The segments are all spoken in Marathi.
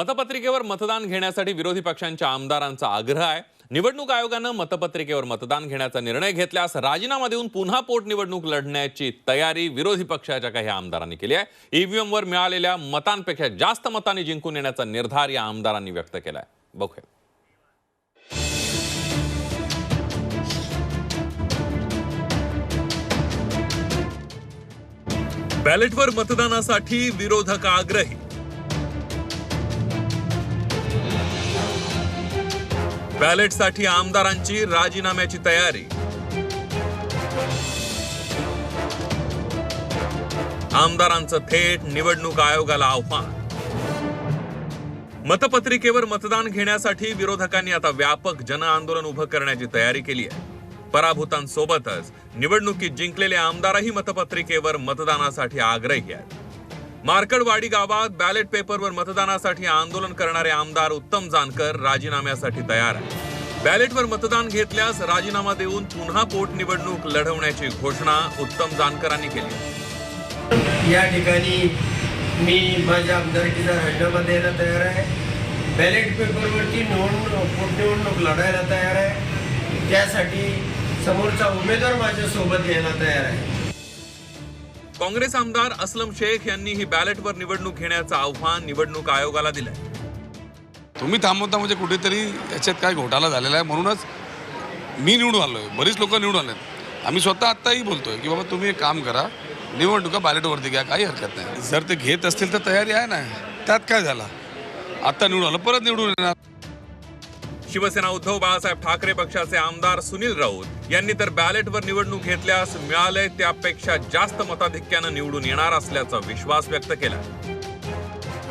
मतपत्रिकेवर मतदान घेण्यासाठी विरोधी पक्षांच्या आमदारांचा आग्रह आहे. निवडणूक आयोगानं मतपत्रिकेवर मतदान घेण्याचा निर्णय घेतल्यास राजीनामा देऊन पुन्हा पोटनिवडणूक लढण्याची तयारी विरोधी पक्षाच्या काही आमदारांनी केली आहे. ईव्हीएमवर मिळालेल्या मतांपेक्षा जास्त मतांनी जिंकून येण्याचा निर्धार या आमदारांनी व्यक्त केला आहे बघूया. बॅलेटवर मतदानासाठी विरोधक आग्रही. बॅलेटसाठी आमदारांची राजीनाम्याची तयारी. आमदारांचं थेट निवडणूक आयोगाला आव्हान. मतपत्रिकेवर मतदान घेण्यासाठी विरोधकांनी आता व्यापक जन आंदोलन उभं करण्याची तयारी केली आहे. पराभूतांसोबतच निवडणुकीत जिंकलेले आमदारही मतपत्रिकेवर मतदानासाठी आग्रही आहेत. मार्कडवाडी गावात बॅलेट पेपरवर मतदानासाठी आंदोलन करणारे आमदार उत्तम जानकर राजीनाम्यासाठी तयार आहे बॅलेटवर मतदान घेतल्यास राजीनामा देऊन पुन्हा पोटनिवडणूक लढवण्याची घोषणा उत्तम जानकरांनी केली. या ठिकाणी मी माझ्या आमदारकीचा राजीनामा द्यायला तयार आहे. बॅलेट पेपरवरती निवडणूक पोटनिवडणूक लढायला तयार आहे. त्यासाठी समोरचा उमेदवार माझ्यासोबत यायला तयार आहे. काँग्रेस आमदार असलम शेख यांनी ही बॅलेटवर निवडणूक घेण्याचं आव्हान निवडणूक आयोगाला दिलंय. तुम्ही थांबवता म्हणजे कुठेतरी याच्यात काय घोटाळा झालेला आहे म्हणूनच मी निवडून आलो आहे बरीच लोक निवडून आले आम्ही स्वतः आत्ताही बोलतोय की बाबा तुम्ही एक काम करा निवडणुका बॅलेटवरती घ्या काही हरकत नाही. जर ते घेत असतील तर तयारी आहे ना. त्यात काय झाला? आत्ता निवडून आलं परत निवडून येणार. शिवसेना उद्धव बाळासाहेब ठाकरे पक्षाचे आमदार सुनील राऊत यांनी तर बॅलेटवर निवडणूक घेतल्यास मिळालंय त्यापेक्षा जास्त मताधिक्यानं निवडून येणार असल्याचा विश्वास व्यक्त केला.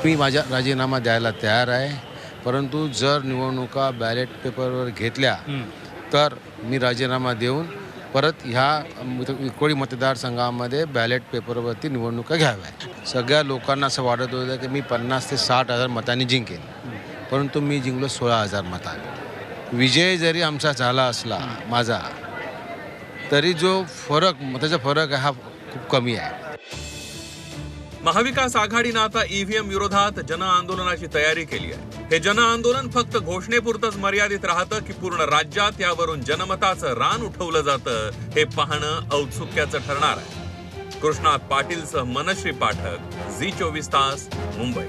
मी माझा राजीनामा द्यायला तयार आहे. परंतु जर निवडणुका बॅलेट पेपरवर घेतल्या तर मी राजीनामा देऊन परत ह्या विकोळी मतदारसंघामध्ये बॅलेट पेपरवरती निवडणुका घ्याव्या सगळ्या लोकांना असं वाटत होतं की मी पन्नास ते साठ हजार मतांनी जिंकेन. परंतु मी जिंकलो सोळा हजार मतात विजय जरी आमचा झाला असला माझा तरी जो फरक मताचा फरक हा खूप कमी आहे. महाविकास आघाडीनं आता ईव्हीएम विरोधात जन आंदोलनाची तयारी केली आहे. हे जन आंदोलन फक्त घोषणेपुरतच मर्यादित राहतं की पूर्ण राज्यात यावरून जनमताचं रान उठवलं जातं हे पाहणं औत्सुक्याचं ठरणार आहे. कृष्णात पाटीलसह मनश्री पाठक झी चोवीस तास मुंबई.